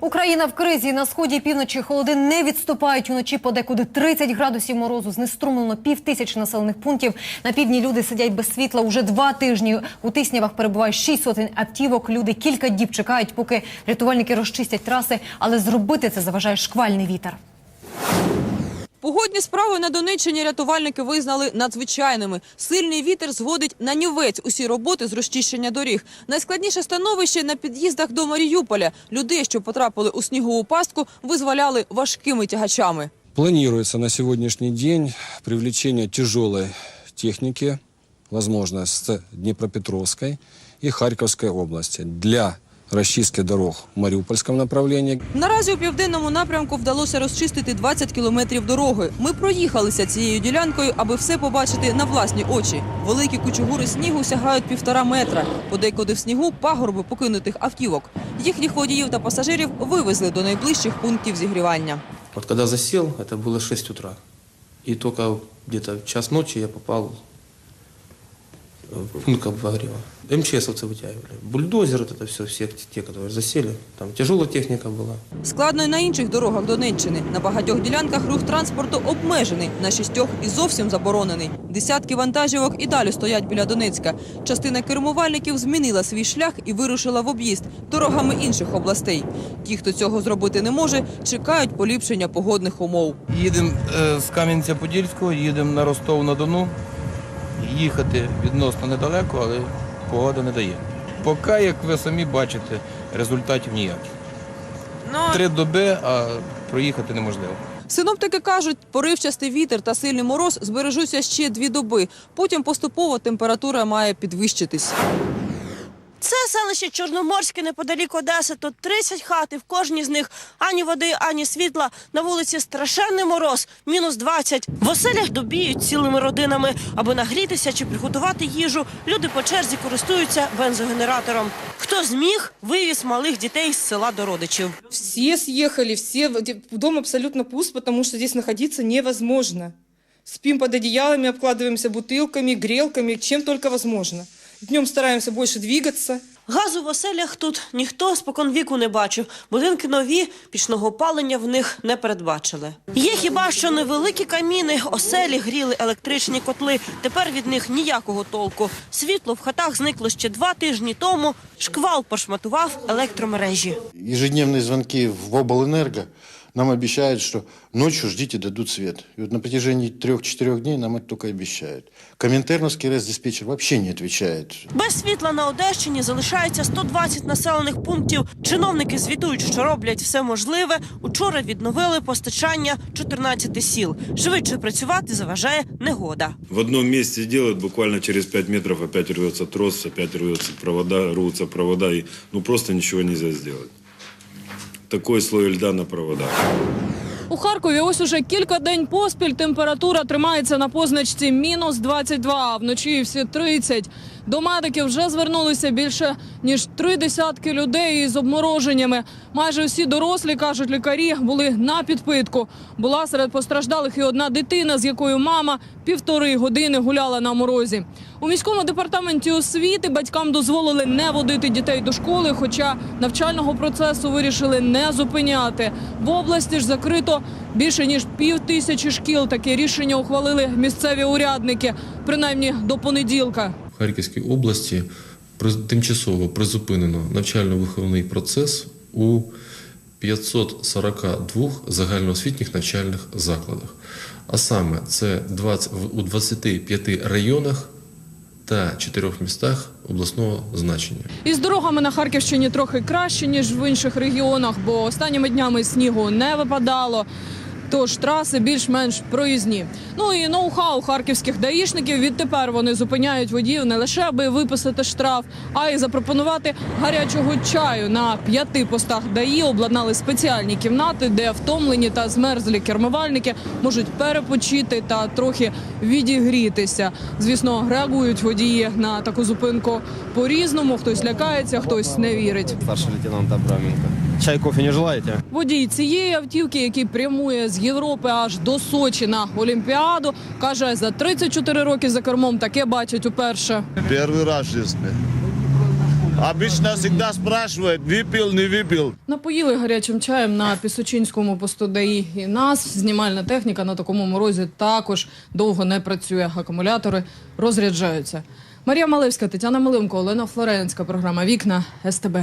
Україна в кризі на сході і півночі холоди не відступають уночі подекуди 30 градусів морозу. Знеструмлено пів тисячі населених пунктів. На півдні люди сидять без світла уже два тижні. У тиснявах перебуває шість сотень автівок. Люди кілька діб чекають, поки рятувальники розчистять траси, але зробити це заважає шквальний вітер. Погодні справи на Донеччині рятувальники визнали надзвичайними. Сильний вітер зводить на нівець усі роботи з розчищення доріг. Найскладніше становище на під'їздах до Маріуполя. Людей, що потрапили у снігову пастку, визволяли важкими тягачами. Планируется на сегодняшний день привлечение тяжелой техники, возможно, с Днепропетровской и Харьковской области для расчистки дорог в Мариупольском направлении. Наразі у південному напрямку вдалося розчистити 20 кілометрів дороги. Ми проїхалися цією ділянкою, аби все побачити на власні очі. Великі кучугури снігу сягають півтора метра. Подекуди в снігу пагорби покинутих автівок. Їхніх водіїв та пасажирів вивезли до найближчих пунктів зігрівання. Вот когда засел, это было 6 утра. И только где-то в час ночи я попал в пункт обогрева. МЧСовцы вытягивали. Бульдозер, вот это все, все те, которые засели. Там тяжелая техника была. Складно і на інших дорогах Донеччини. На багатьох ділянках рух транспорту обмежений, на шістьох і зовсім заборонений. Десятки вантажівок і далі стоять біля Донецька. Частина кермувальників змінила свій шлях і вирушила в об'їзд дорогами інших областей. Ті, хто цього зробити не може, чекають поліпшення погодних умов. Їдемо е, з Кам'янця-Подільського, їдемо на Ростов-на-Дону. Їхати відносно недалеко, але погода не дає. Поки, як ви самі бачите, результатів ніяких. Три доби, а проїхати неможливо. Синоптики кажуть, поривчастий вітер та сильний мороз збережуться ще дві доби. Потім поступово температура має підвищитись Це селище Чорноморське неподалік Одеси. Тут 30 хат, і в кожній з них ані води, ані світла. На вулиці страшенний мороз, мінус 20. В оселях добіють цілими родинами. Аби нагрітися чи приготувати їжу, люди по черзі користуються бензогенератором. Хто зміг, вивіз малих дітей з села до родичів. Все съехали, все, дом абсолютно пуст, потому что здесь находиться невозможно. Спим под одеялами, обкладываемся бутылками, грелками, чем только возможно. Днем стараемся больше двигаться. Газу в оселях тут ніхто споконвіку не бачив. Будинки нові, пічного опалення в них не передбачили. Є хіба що невеликі каміни, оселі гріли електричні котли. Тепер від них ніякого толку. Світло в хатах зникло ще два тижні тому. Шквал пошматував електромережі. ежедневные звонки в облэнерго нам обещают, что ночью ждите, дадут свет. И вот на протяжении трех-четырех дней нам это только обещают. Коминтерновский РЭС-диспетчер вообще не отвечает. Без світла на Одещині залишається 120 населених пунктів. Чиновники звітують, що роблять все можливе. Учора відновили постачання 14 сіл. Швидше працювати заважає негода. В одном месте делают, буквально через 5 метров опять рвется трос, опять рвется провода, рвутся провода, и ну просто ничего нельзя сделать. Такой слой льда на проводах. У Харкові ось уже кілька день поспіль температура тримається на позначці мінус 22, а вночі всі 30. До медиків вже звернулися більше ніж три десятки людей із обмороженнями. Майже всі дорослі, кажуть лікарі, були на підпитку. Була серед постраждалих і одна дитина, з якою мама півтори години гуляла на морозі. У міському департаменті освіти батькам дозволили не водити дітей до школи, хоча навчального процесу вирішили не зупиняти. В області ж закрито більше ніж пів тисячі шкіл. Таке рішення ухвалили місцеві урядники, принаймні до понеділка. Харківській області тимчасово призупинено навчально-виховний процес у 542 загальноосвітніх навчальних закладах. А саме це 20, в- у 25 районах та 4 містах обласного значення. Із дорогами на Харківщині трохи краще ніж в інших регіонах, бо останніми днями снігу не випадало. Тож траси більш-менш проїзні. Ну і ноу-хау харківських даїшників. Відтепер вони зупиняють водіїв не лише аби виписати штраф, а й запропонувати гарячого чаю. На п'яти постах ДАІ обладнали спеціальні кімнати, де втомлені та змерзлі кермувальники можуть перепочити та трохи відігрітися. Звісно, реагують водії на таку зупинку по-різному. Хтось лякається, хтось не вірить. Старший лейтенант Абраменко. Чай, кофе не желаете? Водій цієї автівки, який прямує з Європи аж до Сочі на Олімпіаду, каже, за 34 роки за кермом таке бачать уперше. Первый раз в жизни. Обычно всегда спрашивают, выпил, не выпил. Напоїли гарячим чаєм на Пісочинському посту ДАІ і нас. Знімальна техніка на такому морозі також довго не працює. Акумулятори розряджаються. Марія Малевська, Тетяна Малинко, Олена Флоренська. Програма Вікна СТБ.